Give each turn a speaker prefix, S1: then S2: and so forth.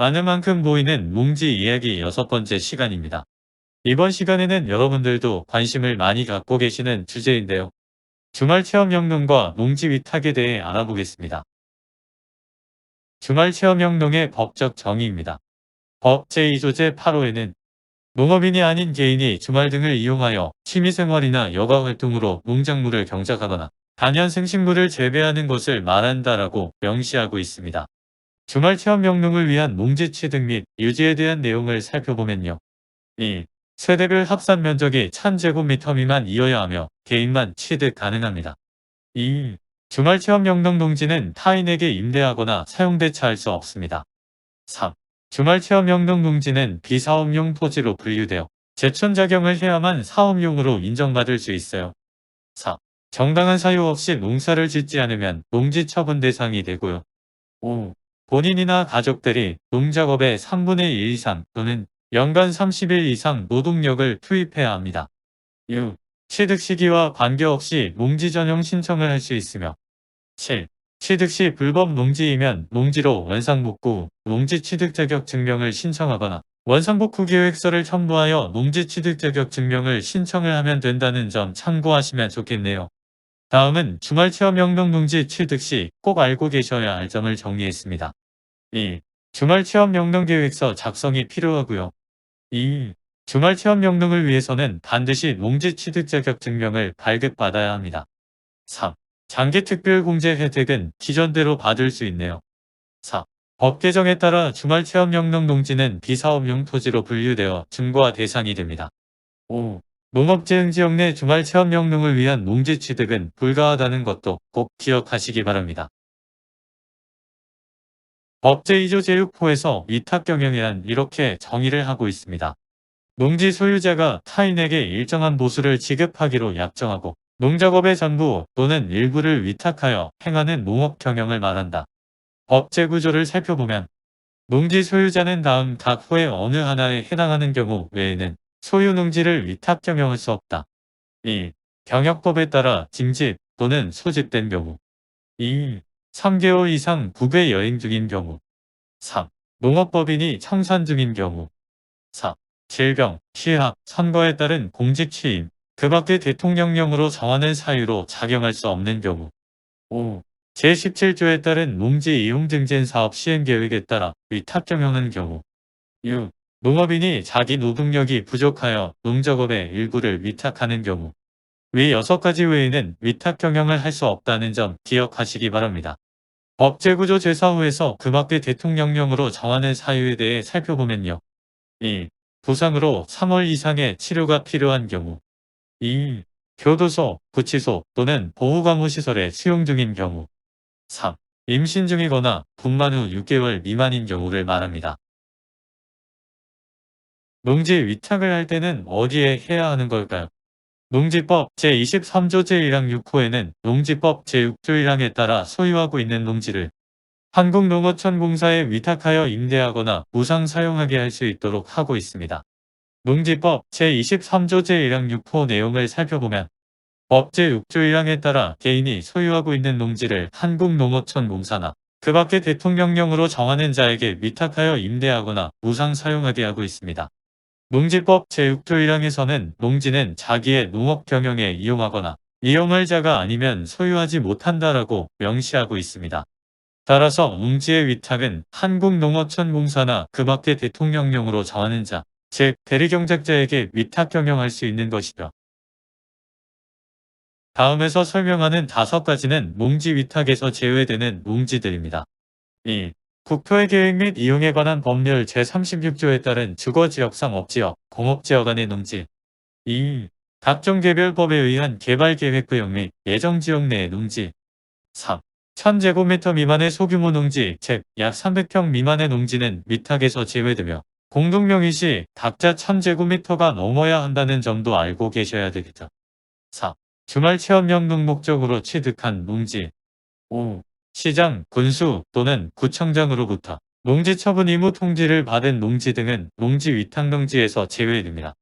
S1: 많은 만큼 보이는 뭉지 이야기 여섯 번째 시간입니다. 이번 시간에는 여러분들도 관심을 많이 갖고 계시는 주제인데요. 주말 체험 영농과 농지 위탁에 대해 알아보겠습니다. 주말 체험 영농의 법적 정의입니다. 법 제2조제 8호에는 농업인이 아닌 개인이 주말 등을 이용하여 취미생활이나 여가활동으로 농작물을 경작하거나 단연 생식물을 재배하는 것을 말한다라고 명시하고 있습니다. 주말 체험 영농을 위한 농지 취득 및 유지에 대한 내용을 살펴보면요. 1. 세대별 합산 면적이 1000제곱미터 미만 이어야 하며 개인만 취득 가능합니다. 2. 주말 체험 영농 농지는 타인에게 임대하거나 사용대차할 수 없습니다. 3. 주말 체험 영농 농지는 비사업용 토지로 분류되어 제촌작용을 해야만 사업용으로 인정받을 수 있어요. 4. 정당한 사유 없이 농사를 짓지 않으면 농지 처분 대상이 되고요. 5. 본인이나 가족들이 농작업의 3분의 1 이상 또는 연간 30일 이상 노동력을 투입해야 합니다. 6. 취득 시기와 관계없이 농지 전용 신청을 할 수 있으며 7. 취득 시 불법 농지이면 농지로 원상복구, 농지 취득 자격 증명을 신청하거나 원상복구 계획서를 첨부하여 농지 취득 자격 증명을 신청을 하면 된다는 점 참고하시면 좋겠네요. 다음은 주말 체험 영농 농지 취득 시 꼭 알고 계셔야 할 점을 정리했습니다. 1. 주말 체험 영농 계획서 작성이 필요하고요. 2. 주말 체험 영농을 위해서는 반드시 농지 취득 자격 증명을 발급받아야 합니다. 3. 장기 특별 공제 혜택은 기존대로 받을 수 있네요. 4. 법 개정에 따라 주말 체험 영농 농지는 비사업용 토지로 분류되어 증거화 대상이 됩니다. 5. 농업재흥 지역 내 주말 체험 영농을 위한 농지 취득은 불가하다는 것도 꼭 기억하시기 바랍니다. 법 제 2조 제6호에서 위탁 경영이란 이렇게 정의를 하고 있습니다. 농지 소유자가 타인에게 일정한 보수를 지급하기로 약정하고 농작업의 전부 또는 일부를 위탁하여 행하는 농업 경영을 말한다. 법 제 구조를 살펴보면 농지 소유자는 다음 각 호의 어느 하나에 해당하는 경우 외에는 소유 농지를 위탁 경영할 수 없다. 1. 경영법에 따라 징집 또는 소집된 경우 2. 3개월 이상 국외 여행 중인 경우 3. 농업법인이 청산 중인 경우 4. 질병, 취약, 선거에 따른 공직 취임, 그 밖에 대통령령으로 정하는 사유로 작용할 수 없는 경우 5. 제17조에 따른 농지 이용 증진 사업 시행 계획에 따라 위탁 경영한 경우 6. 농업인이 자기 노동력이 부족하여 농작업의 일부를 위탁하는 경우 위 6가지 외에는 위탁 경영을 할 수 없다는 점 기억하시기 바랍니다. 법제구조 제4호에서 그 밖에 대통령령으로 정하는 사유에 대해 살펴보면요. 1. 부상으로 3월 이상의 치료가 필요한 경우 2. 교도소, 구치소 또는 보호감호시설에 수용 중인 경우 3. 임신 중이거나 분만 후 6개월 미만인 경우를 말합니다. 농지 위탁을 할 때는 어디에 해야 하는 걸까요? 농지법 제23조 제1항 6호에는 농지법 제6조 1항에 따라 소유하고 있는 농지를 한국농어촌공사에 위탁하여 임대하거나 무상 사용하게 할 수 있도록 하고 있습니다. 농지법 제23조 제1항 6호 내용을 살펴보면 법 제6조 1항에 따라 개인이 소유하고 있는 농지를 한국농어촌공사나 그 밖에 대통령령으로 정하는 자에게 위탁하여 임대하거나 무상 사용하게 하고 있습니다. 농지법 제6조 1항에서는 농지는 자기의 농업 경영에 이용하거나 이용할 자가 아니면 소유하지 못한다라고 명시하고 있습니다. 따라서 농지의 위탁은 한국농어촌공사나 그 밖의 대통령령으로 정하는 자, 즉 대리경작자에게 위탁 경영할 수 있는 것이죠. 다음에서 설명하는 다섯 가지는 농지 위탁에서 제외되는 농지들입니다. 1. 국토의 계획 및 이용에 관한 법률 제36조에 따른 주거지역상 업지역, 공업지역 안의 농지 2. 각종 개별법에 의한 개발계획구역 및 예정지역 내의 농지 3. 1000제곱미터 미만의 소규모 농지, 즉 약 300평 미만의 농지는 위탁에서 제외되며 공동명의 시 각자 1000제곱미터가 넘어야 한다는 점도 알고 계셔야 되겠죠. 4. 주말 체험용 농목적으로 취득한 농지 5. 시장, 군수 또는 구청장으로부터 농지 처분 의무 통지를 받은 농지 등은 농지 위탁 농지에서 제외됩니다.